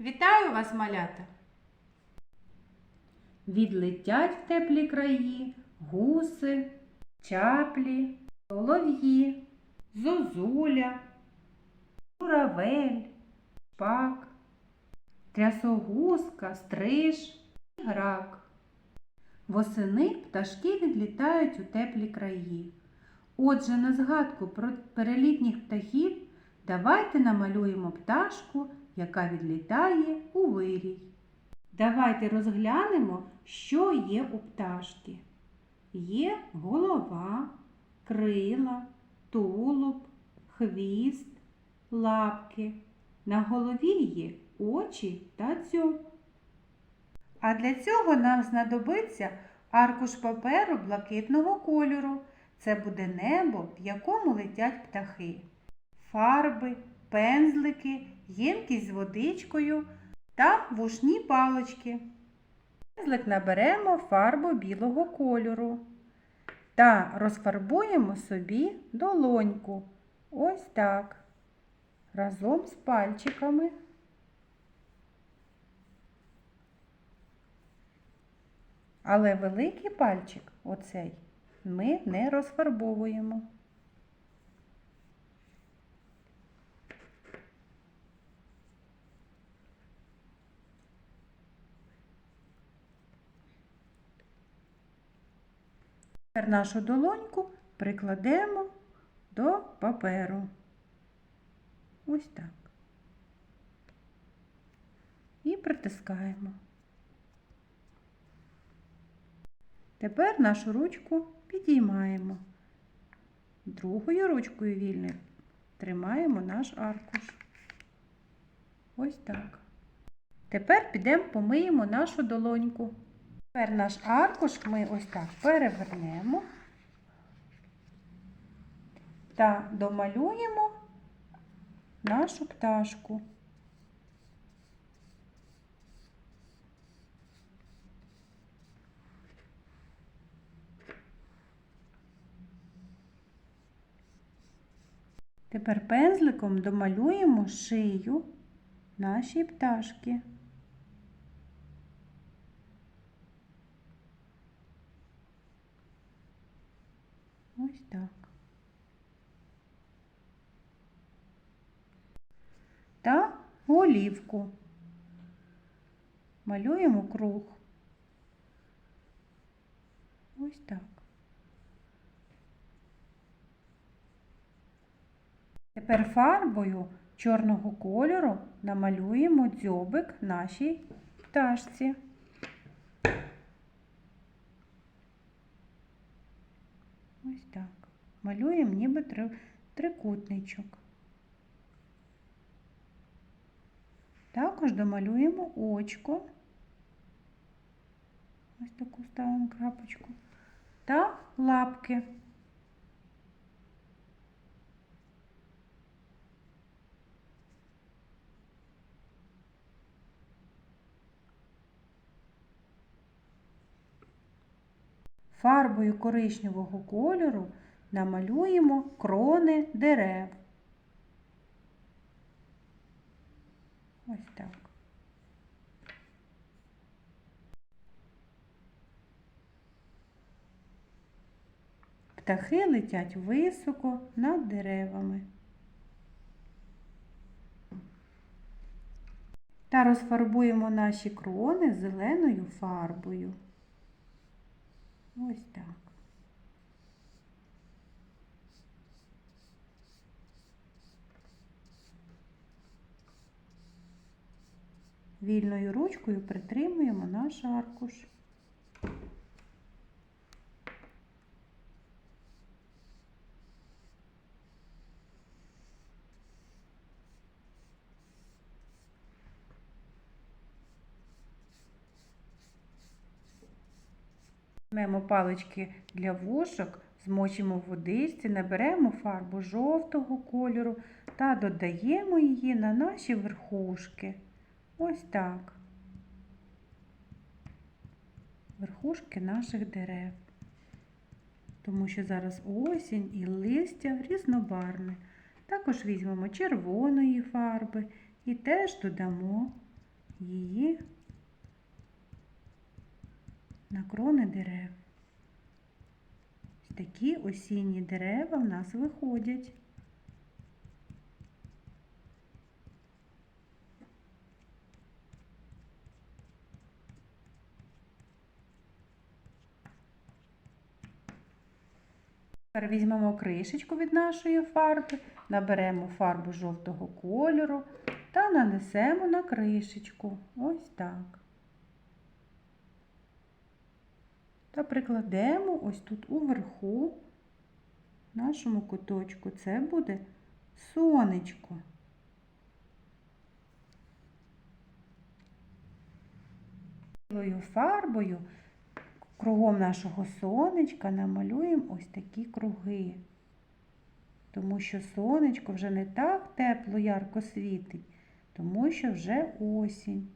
Вітаю вас, малята! Відлетять в теплі краї гуси, чаплі, солов'ї, зозуля, журавель, шпак, трясогузка, стриж, і грак. Восени пташки відлітають у теплі краї. Отже, на згадку про перелітніх птахів давайте намалюємо пташку, яка відлітає у вирій. Давайте розглянемо, що є у пташки. Є голова, крила, тулуб, хвіст, лапки. На голові є очі та дзьоб. А для цього нам знадобиться аркуш паперу блакитного кольору. Це буде небо, в якому летять птахи, фарби, пензлики, ємкість з водичкою та вушні палочки. Пензлик наберемо фарбу білого кольору та розфарбуємо собі долоньку. Ось так. Разом з пальчиками. Але великий пальчик, оцей, ми не розфарбовуємо. Тепер нашу долоньку прикладемо до паперу. Ось так. І притискаємо. Тепер нашу ручку підіймаємо. Другою ручкою вільною тримаємо наш аркуш. Ось так. Тепер підемо помиємо нашу долоньку. Тепер наш аркуш ми ось так перевернемо та домалюємо нашу пташку. Тепер пензликом домалюємо шию нашій пташки. Ось так. Та голівку. Малюємо круг. Ось так. Тепер фарбою чорного кольору намалюємо дзьобик нашій пташці. Ось так. Малюємо ніби три- трикутничок. Також домалюємо очко. Ось таку ставимо крапочку. Та лапки. Фарбою коричневого кольору намалюємо крони дерев. Ось так. Птахи летять високо над деревами. Та розфарбуємо наші крони зеленою фарбою. Ось так. Вільною ручкою притримуємо наш аркуш. Візьмемо палички для вушок, змочимо в водичці, наберемо фарбу жовтого кольору та додаємо її на наші верхушки. Ось так. Верхушки наших дерев. Тому що зараз осінь і листя різнобарне. Також візьмемо червоної фарби і теж додамо її на крони дерев. Ось такі осінні дерева в нас виходять. Тепер візьмемо кришечку від нашої фарби, наберемо фарбу жовтого кольору та нанесемо на кришечку. Ось так. Та прикладемо ось тут уверху нашому куточку. Це буде сонечко. Білою фарбою кругом нашого сонечка намалюємо ось такі круги. Тому що сонечко вже не так тепло, ярко світить, тому що вже осінь.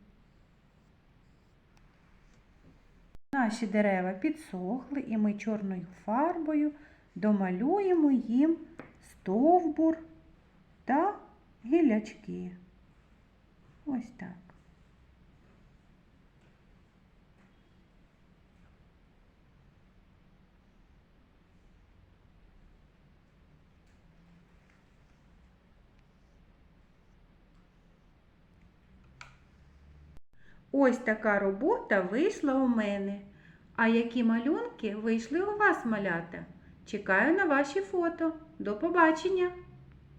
Наші дерева підсохли і ми чорною фарбою домалюємо їм стовбур та гілячки. Ось так. Ось така робота вийшла у мене. А які малюнки вийшли у вас, малята? Чекаю на ваші фото. До побачення!